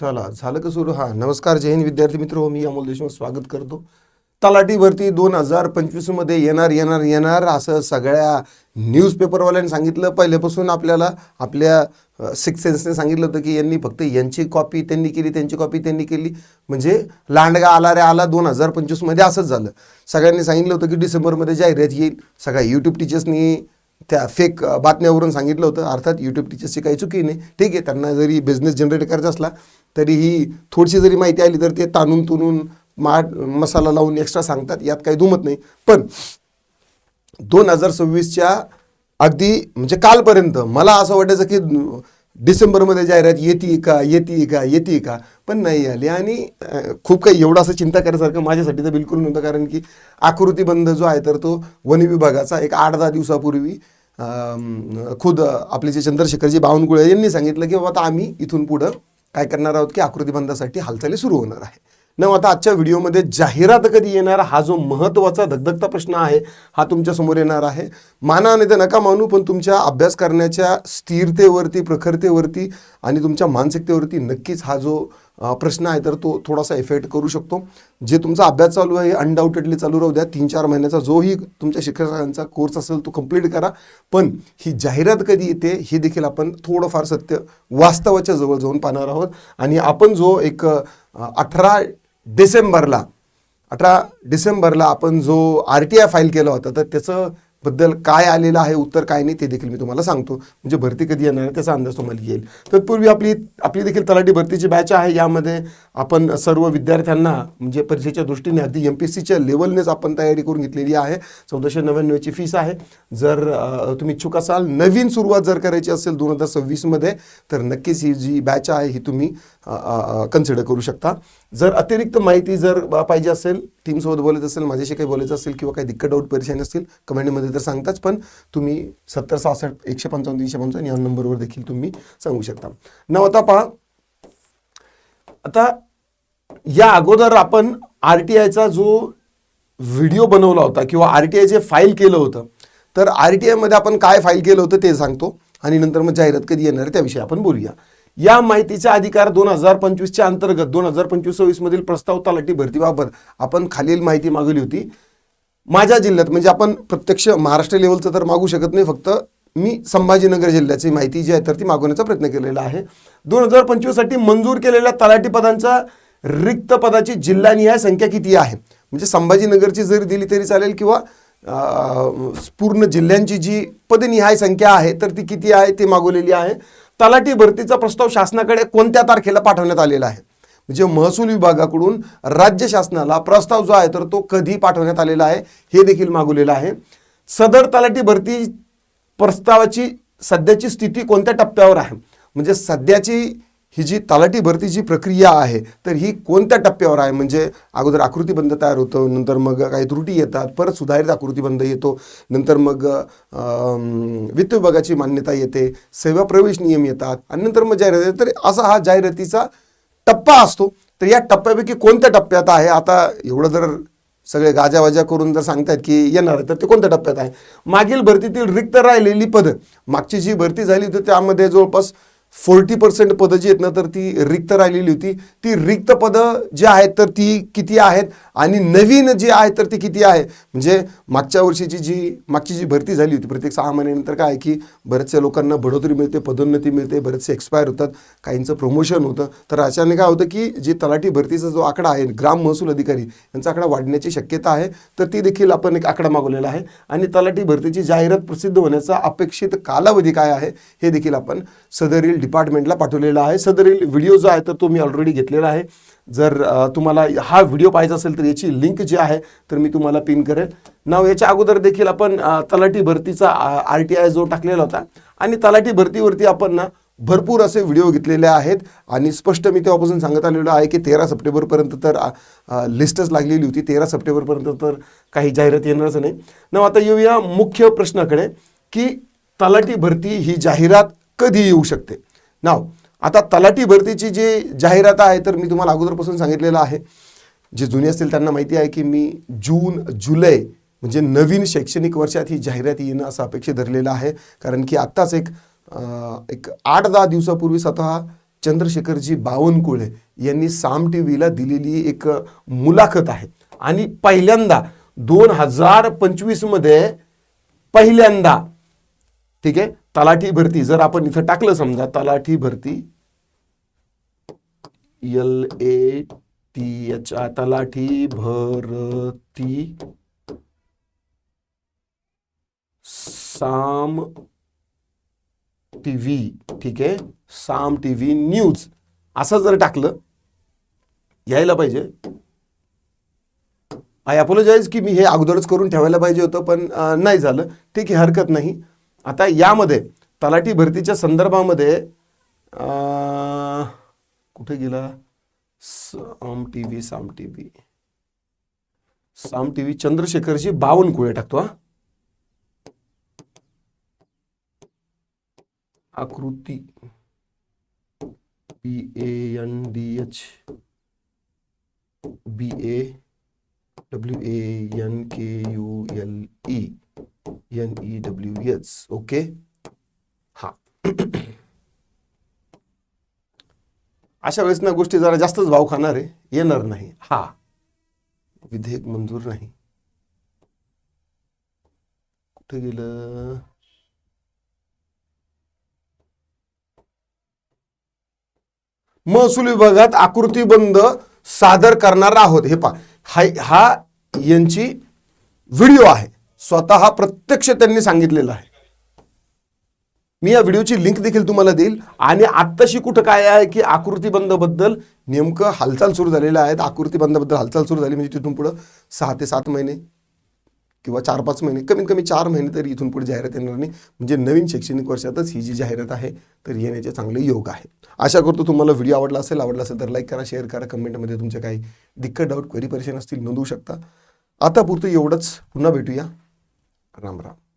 चला झालं का सुरू? हा नमस्कार जय हिंद विद्यार्थी मित्र हो मी अमोल देशमुख स्वागत करतो. तलाठी भरती दोन हजार पंचवीसमध्ये येणार येणार येणार असं सगळ्या न्यूजपेपरवाल्यांनी सांगितलं. पहिल्यापासून आपल्याला आपल्या सिक्स सेन्सने सांगितलं होतं की यांनी फक्त यांची कॉपी त्यांनी केली त्यांची कॉपी त्यांनी केली. म्हणजे लांडगा आला रे आला दोन हजार पंचवीसमध्ये असंच झालं. सगळ्यांनी सांगितलं होतं की डिसेंबरमध्ये जाहिरात येईल. सगळ्या यूट्यूब टीचर्सनी त्या फेक बातम्यावरून सांगितलं होतं. अर्थात यूट्यूब टीचर्सची काही चुकी नाही. ठीक आहे त्यांना जरी बिझनेस जनरेट करायचा असला तरीही थोडीशी जरी माहिती आली तर ते ताणून तुणून मा मसाला लावून एक्स्ट्रा सांगतात. यात काही दुमत नाही. पण दोन हजार सव्वीसच्या अगदी म्हणजे कालपर्यंत मला असं वाटायचं की डिसेंबरमध्ये जाहिरात येते का येते का येते का? पण नाही आली. आणि खूप काही एवढं असं चिंता करण्यासारखं माझ्यासाठी तर बिलकुल नव्हतं. कारण की आकृतीबंध जो आहे तर तो वन विभागाचा एक आठ दहा दिवसापूर्वी खुद आपले जे चंद्रशेखरजी बावनकुळे यांनी सांगितलं की बाबा आता आम्ही इथून पुढं काय करणार आहोत की आकृतीबंधासाठी हालचाली सुरू होणार आहे. न आता आजच्या व्हिडिओमध्ये जाहिरात कधी येणार? हा जो महत्त्वाचा धगधगता प्रश्न आहे हा तुमच्यासमोर येणार आहे. माना नाही तर नका मानू पण तुमच्या अभ्यास करण्याच्या स्थिरतेवरती प्रखरतेवरती आणि तुमच्या मानसिकतेवरती नक्कीच हा जो प्रश्न आहे तर तो थोडासा इफेक्ट करू शकतो. जे तुमचा अभ्यास चालू आहे अनडाऊटेडली चालू राहू द्या. तीन चार महिन्याचा जोही तुमच्या शिक्षकांचा कोर्स असेल तो कंप्लीट करा. पण ही जाहिरात कधी येते हे देखील आपण थोडंफार सत्य वास्तवाच्या जवळ जाऊन पाहणार आहोत. आणि आपण जो एक अठरा डिसेंबरला अठरा डिसेंबरला आपण जो आर टी आय फाईल केला होता तर त्याचं बद्दल काय आलेलं आहे उत्तर काय नाही ते देखील मी तुम्हाला सांगतो. म्हणजे भरती कधी येणार आहे त्याचा अंदाज तुम्हाला येईल. तत्पूर्वी आपली आपली देखील तलाठी भरतीची बॅच आहे यामध्ये आपण सर्व विद्यार्थ्यांना म्हणजे परीक्षेच्या दृष्टीने अगदी एम पी एस सीच्या लेवलनेच आपण तयारी करून घेतलेली आहे. चौदाशे नव्याण्णवची फीस आहे. जर तुम्ही इच्छुक असाल नवीन सुरुवात जर करायची असेल दोन हजार सव्वीसमध्ये तर नक्कीच ही जी बॅच आहे ही तुम्ही कन्सिडर करू शकता. जर अतिरिक्त माहिती जर पाहिजे असेल टीमसोबत बोलायचं असेल माझ्याशी काही बोलायचं असेल किंवा काही दिक्कत डाऊट परेशानी असतील कमेंटमध्ये तर सांगताच पण तुम्ही सत्तर सहासष्ट एकशे पंचावन्न तीनशे पंचावन्न या नंबरवर देखील तुम्ही सांगू शकता. नव आता पहा. आता या अगोदर आपण आर टी आयचा जो व्हिडिओ बनवला होता किंवा आर टी आय जे फाईल केलं होतं तर आर टी आयमध्ये आपण काय फाईल केलं होतं ते सांगतो आणि नंतर मग जाहिरात कधी येणार आहे त्याविषयी आपण बोलूया. या माहितीचा अधिकार दोन हजार पंचवीसच्या अंतर्गत दोन हजार पंचवीस सव्वीसमधील प्रस्ताव तलाठी भरतीबाबत आपण खालील माहिती मागवली होती. माझ्या जिल्ह्यात म्हणजे आपण प्रत्यक्ष महाराष्ट्र लेवलचं तर मागू शकत नाही फक्त मी संभाजीनगर जिल्ह्याची माहिती जी आहे तर ती मागवण्याचा प्रयत्न केलेला आहे. दोन हजार पंचवीससाठी मंजूर केलेल्या तलाठी पदांचा रिक्त पदाची जिल्हानिहाय संख्या किती आहे? म्हणजे संभाजीनगरची जरी दिली तरी चालेल किंवा पूर्ण जिल्ह्यांची जी पदनिहाय संख्या आहे तर ती किती आहे ते मागवलेली आहे. तलाठी भरतीचा प्रस्ताव शासनाकडे कोणत्या तारखेला पाठवण्यात आलेला आहे? म्हणजे महसूल विभागाकडून राज्य शासनाला प्रस्ताव जो आहे तर तो कधी पाठवण्यात आलेला आहे हे देखील मागवलेलं आहे. सदर तलाठी भरती प्रस्तावाची सध्याची स्थिती कोणत्या टप्प्यावर आहे? म्हणजे सध्याची ही जी तलाठी भरतीची प्रक्रिया आहे तर ही कोणत्या टप्प्यावर आहे? म्हणजे अगोदर आकृतीबंध तयार होतं नंतर मग काही त्रुटी येतात परत सुधारित आकृतीबंध येतो नंतर मग वित्त विभागाची मान्यता येते सेवा प्रवेश नियम येतात आणि नंतर मग जाहिरात. तर असा हा जाहिरातीचा टप्पा असतो. तर या टप्प्यापैकी कोणत्या टप्प्यात आहे? आता एवढं जर सगळे गाजावाजा करून जर सांगतायत की येणार तर ते कोणत्या टप्प्यात आहे? मागील भरतीतील रिक्त राहिलेली पदं मागची जी भरती झाली होती त्यामध्ये जवळपास फोर्टी पर्सेंट पदं जी आहेत ना तर ती रिक्त राहिलेली होती. ती रिक्त पदं जी आहेत तर ती किती आहेत? आणि नवीन जी आहे तर ती किती आहे? म्हणजे मागच्या वर्षीची जी मागची जी भरती झाली होती प्रत्येक सहा महिन्यानंतर काय आहे की बऱ्याचशा लोकांना बढोतरी मिळते पदोन्नती मिळते बरेचसे एक्सपायर होतात काहींचं प्रमोशन होतं. तर अचानक काय होतं की जी तलाठी भरतीचा जो आकडा आहे ग्राम महसूल अधिकारी यांचा आकडा वाढण्याची शक्यता आहे. तर ती देखील आपण एक आकडा मागवलेला आहे. आणि तलाठी भरतीची जाहिरात प्रसिद्ध होण्याचा अपेक्षित कालावधी काय आहे हे देखील आपण सदरील डिपार्टमेंटला पाठवलेला आहे. सदरील व्हिडिओ जो आहे तर तो मी ऑलरेडी घेतलेला आहे. जर तुम्हाला हा व्हिडिओ पाहिजे असेल तर याची लिंक जी आहे तर मी तुम्हाला पिन करेल. नाव याच्या अगोदर देखील आपण तलाठी भरतीचा आर टी आय जो टाकलेला होता आणि तलाठी भरतीवरती आपण ना भरपूर असे व्हिडिओ घेतलेले आहेत. आणि स्पष्ट मी तेव्हापासून सांगत आलेलो आहे की तेरा सप्टेंबरपर्यंत तर लिस्टच लागलेली होती. तेरा सप्टेंबरपर्यंत तर काही जाहिरात येणारच नाही. ना आता येऊया मुख्य प्रश्नाकडे की तलाठी भरती ही जाहिरात कधी येऊ शकते? नाव आता तलाठी भरतीची जी जाहिरात आहे तर मी तुम्हाला अगोदरपासून सांगितलेलं आहे. जे जुने असतील त्यांना माहिती आहे की मी जून जुलै म्हणजे नवीन शैक्षणिक वर्षात ही जाहिरात येणं असं अपेक्षित धरलेलं आहे. कारण की आत्ताच एक एक आठ दहा दिवसापूर्वी स्वतः चंद्रशेखरजी बावनकुळे यांनी साम टी व्हीला दिलेली एक मुलाखत आहे. आणि पहिल्यांदा दोन हजार पंचवीसमध्ये पहिल्यांदा ठीक आहे तलाठी भरती जर आपण इथं टाकलं समजा तलाठी भरती एल ए टी एच आ तलाठी भरती साम टी व्ही ठीक आहे? साम टी व्ही न्यूज असं जर टाकलं यायला पाहिजे. आय अपोलोजाईज की मी हे अगोदरच करून ठेवायला पाहिजे होतं पण नाही झालं. ठीक आहे हरकत नाही. आता यामध्ये तलाठी भरतीच्या संदर्भामध्ये कुठे गेला? Saam T V Saam T V Saam T V Chandrashekharji Bawankule टाकतो हा. आकृती. B A N D H B A W A N K U L W okay हा. अशा वेळेस ना गोष्टी जरा जास्तच भाव खाणार आहे. येणार नाही. हा. विधेयक मंजूर नाही. कुठे गेलं? महसूल विभागात आकृतीबंध सादर करणार आहोत. हे पा हा यांची व्हिडिओ आहे. स्वतः प्रत्यक्ष त्यांनी सांगितलेलं आहे. मी या व्हिडिओची लिंक देखील तुम्हाला देईल. आणि आत्ताशी कुठं काय आहे की आकृतीबंधबद्दल नेमकं हालचाल सुरू झालेल्या आहेत आकृतीबंधाबद्दल हालचाल सुरू झाली म्हणजे तिथून पुढं सहा ते सात महिने किंवा चार पाच महिने कमीत कमी चार महिने तरी इथून पुढे जाहिरात येणार नाही. म्हणजे नवीन शैक्षणिक वर्षातच ही जी जाहिरात आहे तर येण्याचे चांगले योग आहे. आशा करतो तुम्हाला व्हिडिओ आवडला असेल आवडला असेल तर लाईक करा शेअर करा कमेंटमध्ये तुमचे काही दिक्कत डाऊट क्वेरी परेशान असतील नोंदवू शकता. आता पुरतं एवढंच. पुन्हा भेटूया. Rambram.